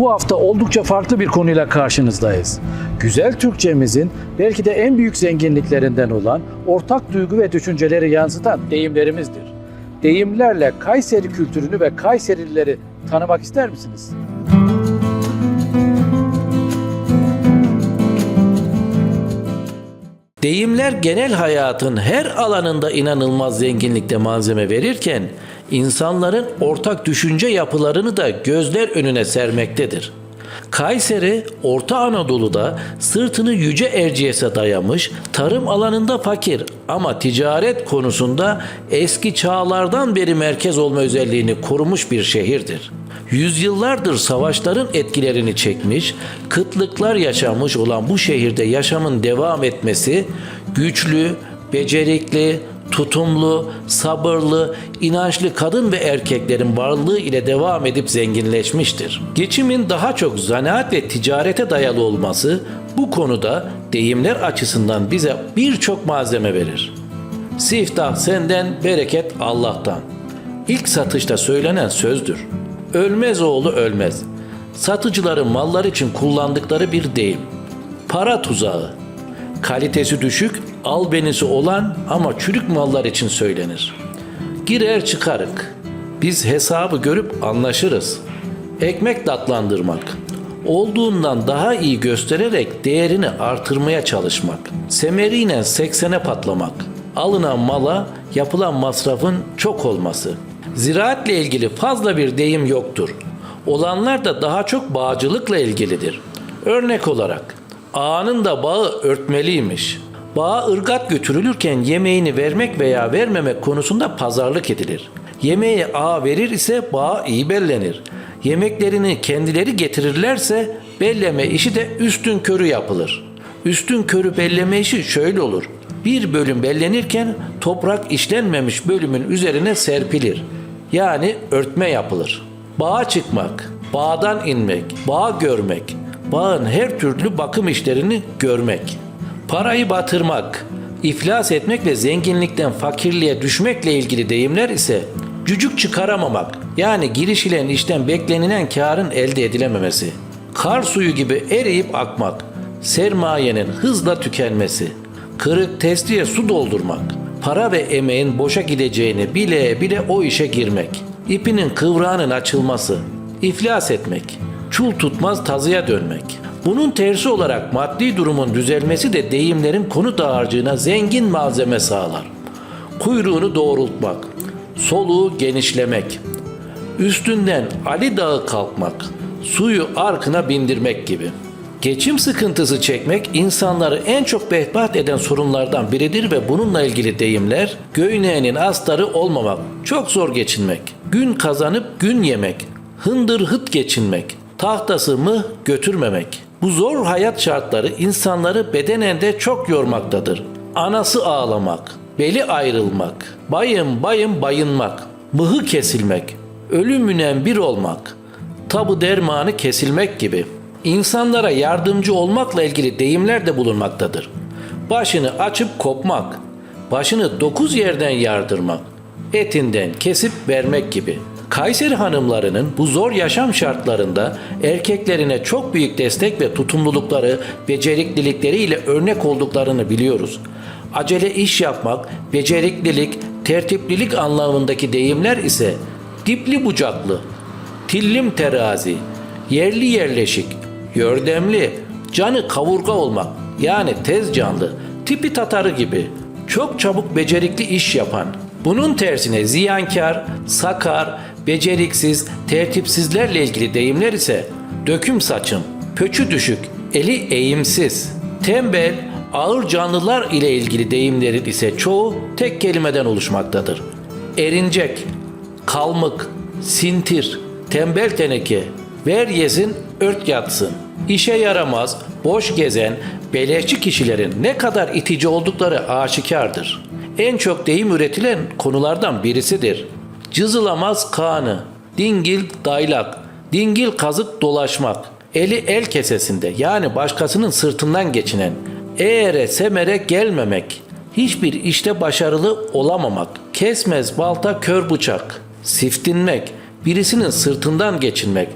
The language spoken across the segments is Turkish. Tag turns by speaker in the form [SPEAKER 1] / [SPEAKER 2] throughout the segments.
[SPEAKER 1] Bu hafta oldukça farklı bir konuyla karşınızdayız. Güzel Türkçemizin belki de en büyük zenginliklerinden olan ortak duygu ve düşünceleri yansıtan deyimlerimizdir. Deyimlerle Kayseri kültürünü ve Kayserilileri tanımak ister misiniz?
[SPEAKER 2] Deyimler genel hayatın her alanında inanılmaz zenginlikte malzeme verirken insanların ortak düşünce yapılarını da gözler önüne sermektedir. Kayseri, Orta Anadolu'da sırtını yüce Erciyes'e dayamış, tarım alanında fakir ama ticaret konusunda eski çağlardan beri merkez olma özelliğini korumuş bir şehirdir. Yüzyıllardır savaşların etkilerini çekmiş, kıtlıklar yaşamış olan bu şehirde yaşamın devam etmesi güçlü, becerikli, tutumlu, sabırlı, inançlı kadın ve erkeklerin varlığı ile devam edip zenginleşmiştir. Geçimin daha çok zanaat ve ticarete dayalı olması bu konuda deyimler açısından bize birçok malzeme verir. Siftah senden, bereket Allah'tan. İlk satışta söylenen sözdür. Ölmez oğlu ölmez. Satıcıların mallar için kullandıkları bir deyim. Para tuzağı. Kalitesi düşük, albenisi olan ama çürük mallar için söylenir. Girer çıkarık. Biz hesabı görüp anlaşırız. Ekmek tatlandırmak. Olduğundan daha iyi göstererek değerini artırmaya çalışmak. Semeriyle seksene patlamak. Alınan mala yapılan masrafın çok olması. Ziraatle ilgili fazla bir deyim yoktur. Olanlar da daha çok bağcılıkla ilgilidir. Örnek olarak ağanın da bağı örtmeliymiş. Bağa ırgat götürülürken yemeğini vermek veya vermemek konusunda pazarlık edilir. Yemeği ağa verir ise bağ iyi bellenir. Yemeklerini kendileri getirirlerse belleme işi de üstün körü yapılır. Üstün körü belleme işi şöyle olur. Bir bölüm bellenirken toprak işlenmemiş bölümün üzerine serpilir. Yani örtme yapılır. Bağa çıkmak, bağdan inmek, bağ görmek, bağın her türlü bakım işlerini görmek. Parayı batırmak, iflas etmek ve zenginlikten fakirliğe düşmekle ilgili deyimler ise cücük çıkaramamak yani girişilen işten beklenilen karın elde edilememesi. Kar suyu gibi eriyip akmak, sermayenin hızla tükenmesi, kırık testiye su doldurmak, para ve emeğin boşa gideceğini bile bile o işe girmek, ipinin kıvrağının açılması, iflas etmek, çul tutmaz tazıya dönmek. Bunun tersi olarak maddi durumun düzelmesi de deyimlerin konu dağarcığına zengin malzeme sağlar. Kuyruğunu doğrultmak, soluğu genişlemek, üstünden Ali Dağı kalkmak, suyu arkına bindirmek gibi. Geçim sıkıntısı çekmek insanları en çok behbat eden sorunlardan biridir ve bununla ilgili deyimler göğneğinin astarı olmamak, çok zor geçinmek, gün kazanıp gün yemek, hındır hıt geçinmek, tahtası mı götürmemek. Bu zor hayat şartları insanları bedenen de çok yormaktadır. Anası ağlamak, beli ayrılmak, bayım bayım bayınmak, mıhı kesilmek, ölümünen bir olmak, tabu dermanı kesilmek gibi. İnsanlara yardımcı olmakla ilgili deyimler de bulunmaktadır. Başını açıp kopmak, başını dokuz yerden yardırmak, etinden kesip vermek gibi. Kayseri hanımlarının bu zor yaşam şartlarında erkeklerine çok büyük destek ve tutumlulukları, beceriklilikleriyle örnek olduklarını biliyoruz. Acele iş yapmak, beceriklilik, tertiplilik anlamındaki deyimler ise dipli bucaklı, tillim terazi, yerli yerleşik, yördemli, canı kavurga olmak yani tez canlı, tipi tatarı gibi çok çabuk becerikli iş yapan. Bunun tersine ziyankar, sakar, beceriksiz, tertipsizlerle ilgili deyimler ise döküm saçım, pöçü düşük, eli eğimsiz, tembel, ağır canlılar ile ilgili deyimlerin ise çoğu tek kelimeden oluşmaktadır. Erincek, kalmık, sintir, tembel teneke, ver yesin, ört yatsın. İşe yaramaz, boş gezen, beleşçi kişilerin ne kadar itici oldukları aşikardır. En çok deyim üretilen konulardan birisidir. Cızılamaz kanı, dingil daylak, dingil kazık dolaşmak, eli el kesesinde yani başkasının sırtından geçinen, eğere semere gelmemek, hiçbir işte başarılı olamamak, kesmez balta kör bıçak, siftinmek, birisinin sırtından geçinmek,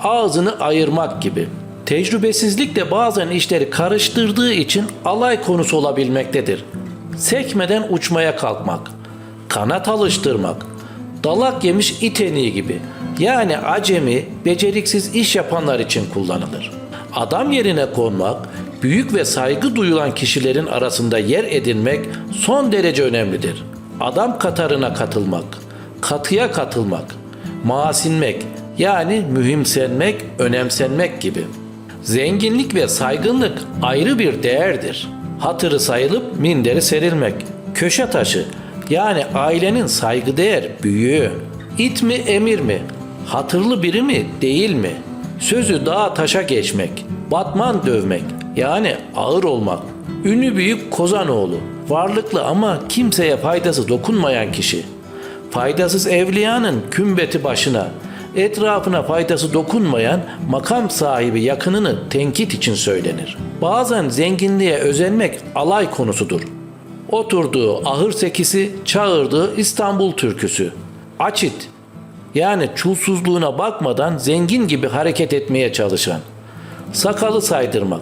[SPEAKER 2] ağzını ayırmak gibi. Tecrübesizlik de bazen işleri karıştırdığı için alay konusu olabilmektedir. Sekmeden uçmaya kalkmak, kanat alıştırmak, dalak yemiş iteniği gibi. Yani acemi, beceriksiz iş yapanlar için kullanılır. Adam yerine konmak, büyük ve saygı duyulan kişilerin arasında yer edinmek son derece önemlidir. Adam katarına katılmak, katıya katılmak, maasinmek yani mühimsenmek, önemsenmek gibi. Zenginlik ve saygınlık ayrı bir değerdir. Hatırı sayılıp minderi serilmek. Köşe taşı yani ailenin saygıdeğer büyüğü. İt mi emir mi? Hatırlı biri mi değil mi? Sözü dağa taşa geçmek. Batman dövmek yani ağır olmak. Ünlü büyük Kozanoğlu. Varlıklı ama kimseye faydası dokunmayan kişi. Faydasız evliyanın kümbeti başına, etrafına faydası dokunmayan makam sahibi yakınını tenkit için söylenir. Bazen zenginliğe özenmek alay konusudur. Oturduğu ahır sekisi, çağırdığı İstanbul türküsü. Açit, yani çulsuzluğuna bakmadan zengin gibi hareket etmeye çalışan. Sakalı saydırmak,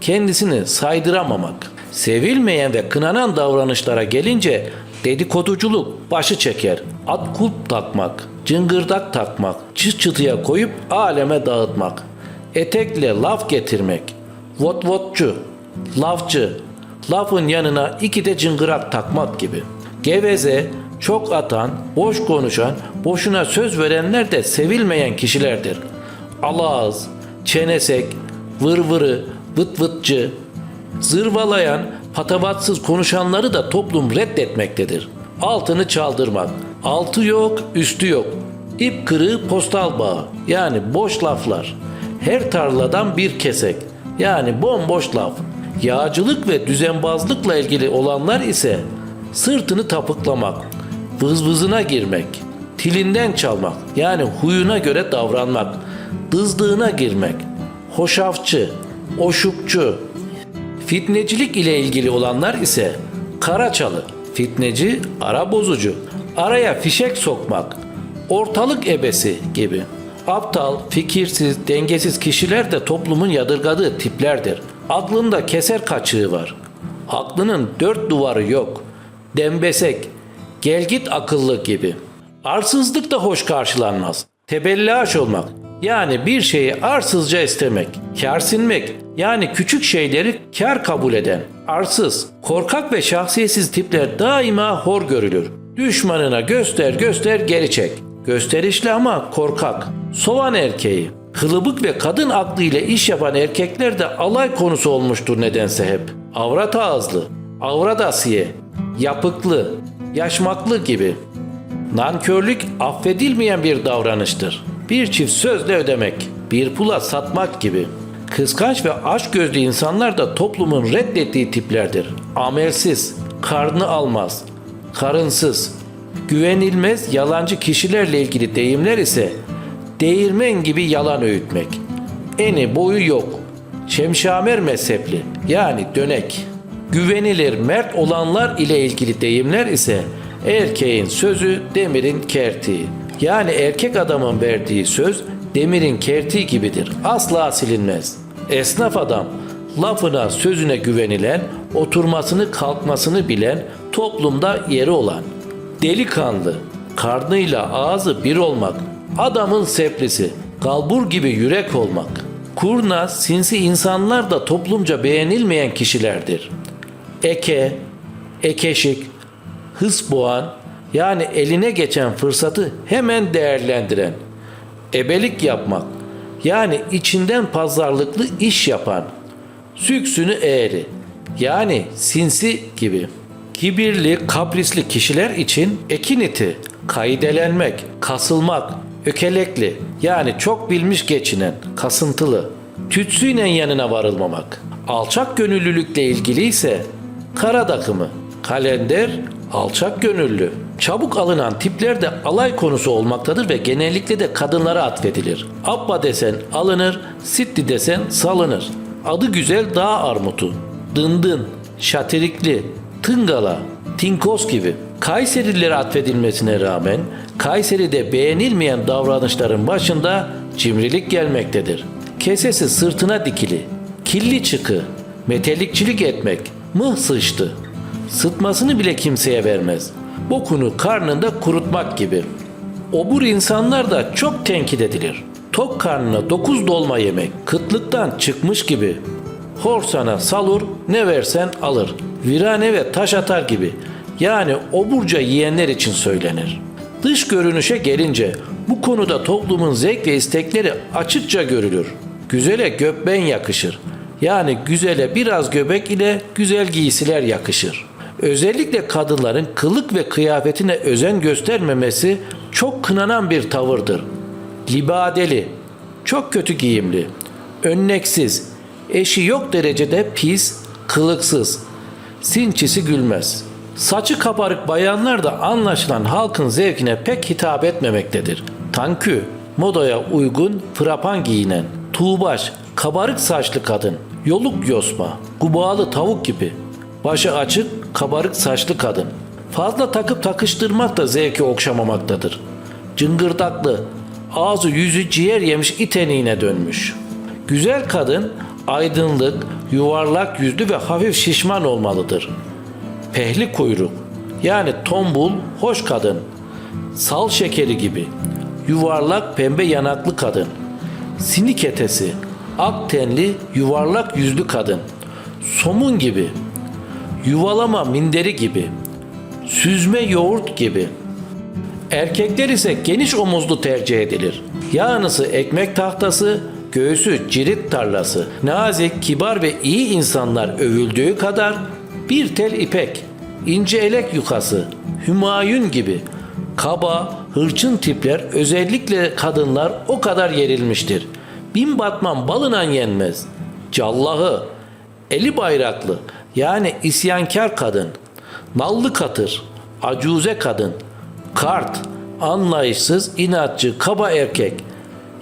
[SPEAKER 2] kendisini saydıramamak. Sevilmeyen ve kınanan davranışlara gelince dedikoduculuk başı çeker. At kulp takmak, cıngırdak takmak, çıt çıtıya koyup aleme dağıtmak. Etekle laf getirmek. Vot votçu, lafçı, lafın yanına iki de cıngırak takmak gibi. Geveze, çok atan, boş konuşan, boşuna söz verenler de sevilmeyen kişilerdir. Alağız, çenesek, vırvırı, vıt vıtçı, zırvalayan, patavatsız konuşanları da toplum reddetmektedir. Altını çaldırmak, altı yok, üstü yok. İp kırığı postal bağı, yani boş laflar. Her tarladan bir kesek, yani bomboş laf. Yağcılık ve düzenbazlıkla ilgili olanlar ise sırtını tapıklamak, vızvızına girmek, tilinden çalmak, yani huyuna göre davranmak, dızlığına girmek, hoşafçı, oşukçu, Fitnecilik ile ilgili olanlar ise Karaçalı, fitneci, ara bozucu, araya fişek sokmak, ortalık ebesi gibi. Aptal, fikirsiz, dengesiz kişiler de toplumun yadırgadığı tiplerdir. Aklında keser kaçığı var. Aklının dört duvarı yok. Dembesek, gel git akıllı gibi. Arsızlık da hoş karşılanmaz. Tebellaş olmak, yani bir şeyi arsızca istemek, kârsinmek, yani küçük şeyleri kar kabul eden, arsız, korkak ve şahsiyetsiz tipler daima hor görülür. Düşmanına göster göster geri çek. Gösterişli ama korkak. Soğan erkeği. Kılıbık ve kadın aklıyla iş yapan erkekler de alay konusu olmuştur nedense hep. Avrat ağızlı, avrat asiye, yapıklı, yaşmaklı gibi. Nankörlük affedilmeyen bir davranıştır. Bir çift sözle ödemek, bir pula satmak gibi. Kıskanç ve aşk gözlü insanlar da toplumun reddettiği tiplerdir. Amelsiz, karnı almaz, karınsız, güvenilmez yalancı kişilerle ilgili deyimler ise değirmen gibi yalan öğütmek. Eni boyu yok. Şemşamer mezhepli yani dönek. Güvenilir mert olanlar ile ilgili deyimler ise erkeğin sözü demirin kertiği. Yani erkek adamın verdiği söz demirin kertiği gibidir. Asla silinmez. Esnaf adam lafına sözüne güvenilen, oturmasını kalkmasını bilen, toplumda yeri olan. Delikanlı, karnıyla ağzı bir olmak, adamın seplisi, kalbur gibi yürek olmak. Kurnaz, sinsi insanlar da toplumca beğenilmeyen kişilerdir. Eke, ekeşik, hız boğan yani eline geçen fırsatı hemen değerlendiren, ebelik yapmak yani içinden pazarlıklı iş yapan, süksünü eğri yani sinsi gibi. Kibirli, kaprisli kişiler için ekin iti, kaidelenmek, kasılmak, ökelekli yani çok bilmiş geçinen, kasıntılı, tütsüyle yanına varılmamak. Alçak gönüllülükle ilgili ise kara takımı, kalender, alçak gönüllü. Çabuk alınan tipler de alay konusu olmaktadır ve genellikle de kadınlara atfedilir. Abba desen alınır, sitti desen salınır. Adı güzel dağ armutu, dındın, şatirikli, tıngala, tinkos gibi. Kayserililere atfedilmesine rağmen Kayseri'de beğenilmeyen davranışların başında cimrilik gelmektedir. Kesesi sırtına dikili, killi çıkı, metelikçilik etmek, mıh sıçtı. Sıtmasını bile kimseye vermez. Bokunu karnında kurutmak gibi. Obur insanlar da çok tenkit edilir. Tok karnına dokuz dolma yemek, kıtlıktan çıkmış gibi. Hor sana salur, ne versen alır. Virane ve taş atar gibi. Yani oburca yiyenler için söylenir. Dış görünüşe gelince bu konuda toplumun zevk ve istekleri açıkça görülür. Güzele göbben yakışır. Yani güzele biraz göbek ile güzel giysiler yakışır. Özellikle kadınların kılık ve kıyafetine özen göstermemesi çok kınanan bir tavırdır. Libadeli, çok kötü giyimli, önleksiz, eşi yok derecede pis, kılıksız, sinçisi gülmez. Saçı kabarık bayanlar da anlaşılan halkın zevkine pek hitap etmemektedir. Tankü, modaya uygun, frapan giyinen, tuğbaş, kabarık saçlı kadın, yoluk yosma, gubalı tavuk gibi, başı açık, kabarık saçlı kadın. Fazla takıp takıştırmak da zevki okşamamaktadır. Cıngırdaklı, ağzı yüzü ciğer yemiş iteniğine dönmüş. Güzel kadın aydınlık, yuvarlak yüzlü ve hafif şişman olmalıdır. Pehli kuyruk yani tombul, hoş kadın. Sal şekeri gibi. Yuvarlak pembe yanaklı kadın. Sinik etesi, ak tenli, yuvarlak yüzlü kadın. Somun gibi. Yuvalama minderi gibi. Süzme yoğurt gibi. Erkekler ise geniş omuzlu tercih edilir. Yağınısı ekmek tahtası, göğsü cirit tarlası. Nazik, kibar ve iyi insanlar övüldüğü kadar bir tel ipek, ince elek yukası, hümayun gibi kaba, hırçın tipler özellikle kadınlar o kadar yerilmiştir. Bin batman balınan yenmez. Callahı, eli bayraklı yani isyankar kadın, nallı katır, acuze kadın, kart, anlayışsız, inatçı, kaba erkek,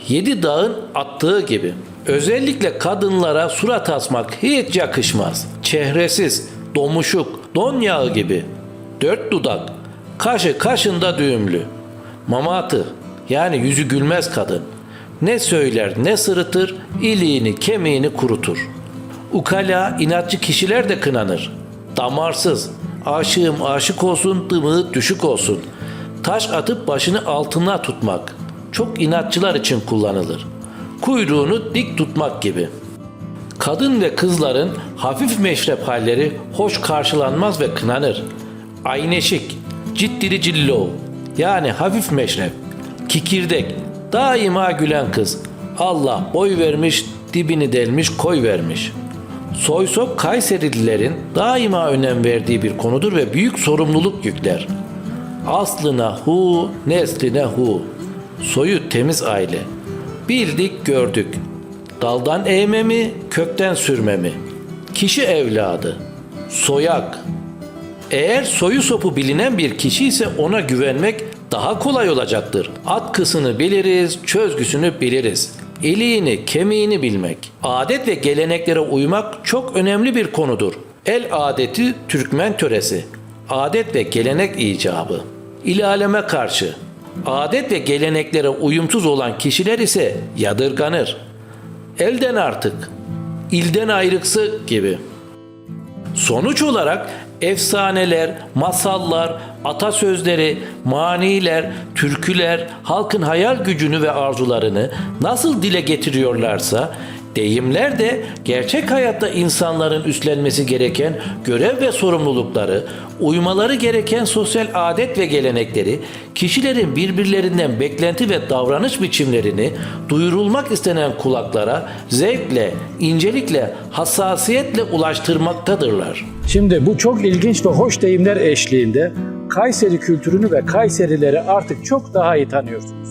[SPEAKER 2] yedi dağın attığı gibi. Özellikle kadınlara surat asmak hiç yakışmaz. Çehresiz, domuşuk, don yağı gibi. Dört dudak, kaşı kaşında düğümlü. Mamatı, yani yüzü gülmez kadın. Ne söyler ne sırıtır, iliğini kemiğini kurutur. Ukala, inatçı kişiler de kınanır. Damarsız, aşığım aşık olsun, dımığı düşük olsun. Taş atıp başını altına tutmak. Çok inatçılar için kullanılır. Kuyruğunu dik tutmak gibi. Kadın ve kızların hafif meşrep halleri hoş karşılanmaz ve kınanır. Ayneşik, ciddili cillov, yani hafif meşrep, kikirdek, daima gülen kız. Allah boy vermiş, dibini delmiş, koy vermiş. Soysop Kayserililerin daima önem verdiği bir konudur ve büyük sorumluluk yükler. Aslına hu, nesline hu. Soyu temiz aile. Bildik gördük. Daldan eğme mi, kökten sürme mi? Kişi evladı. Soyak. Eğer soyu sopu bilinen bir kişi ise ona güvenmek daha kolay olacaktır. Atkısını biliriz, çözgüsünü biliriz. İliğini, kemiğini bilmek. Adet ve geleneklere uymak çok önemli bir konudur. El adeti Türkmen töresi. Adet ve gelenek icabı. İlaleme karşı. Adet ve geleneklere uyumsuz olan kişiler ise yadırganır. Elden artık, ilden ayrıksı gibi. Sonuç olarak efsaneler, masallar, atasözleri, maniler, türküler halkın hayal gücünü ve arzularını nasıl dile getiriyorlarsa deyimler de gerçek hayatta insanların üstlenmesi gereken görev ve sorumlulukları, uymaları gereken sosyal adet ve gelenekleri, kişilerin birbirlerinden beklenti ve davranış biçimlerini duyurulmak istenen kulaklara zevkle, incelikle, hassasiyetle ulaştırmaktadırlar.
[SPEAKER 1] Şimdi bu çok ilginç ve hoş deyimler eşliğinde Kayseri kültürünü ve Kayserileri artık çok daha iyi tanıyorsunuz.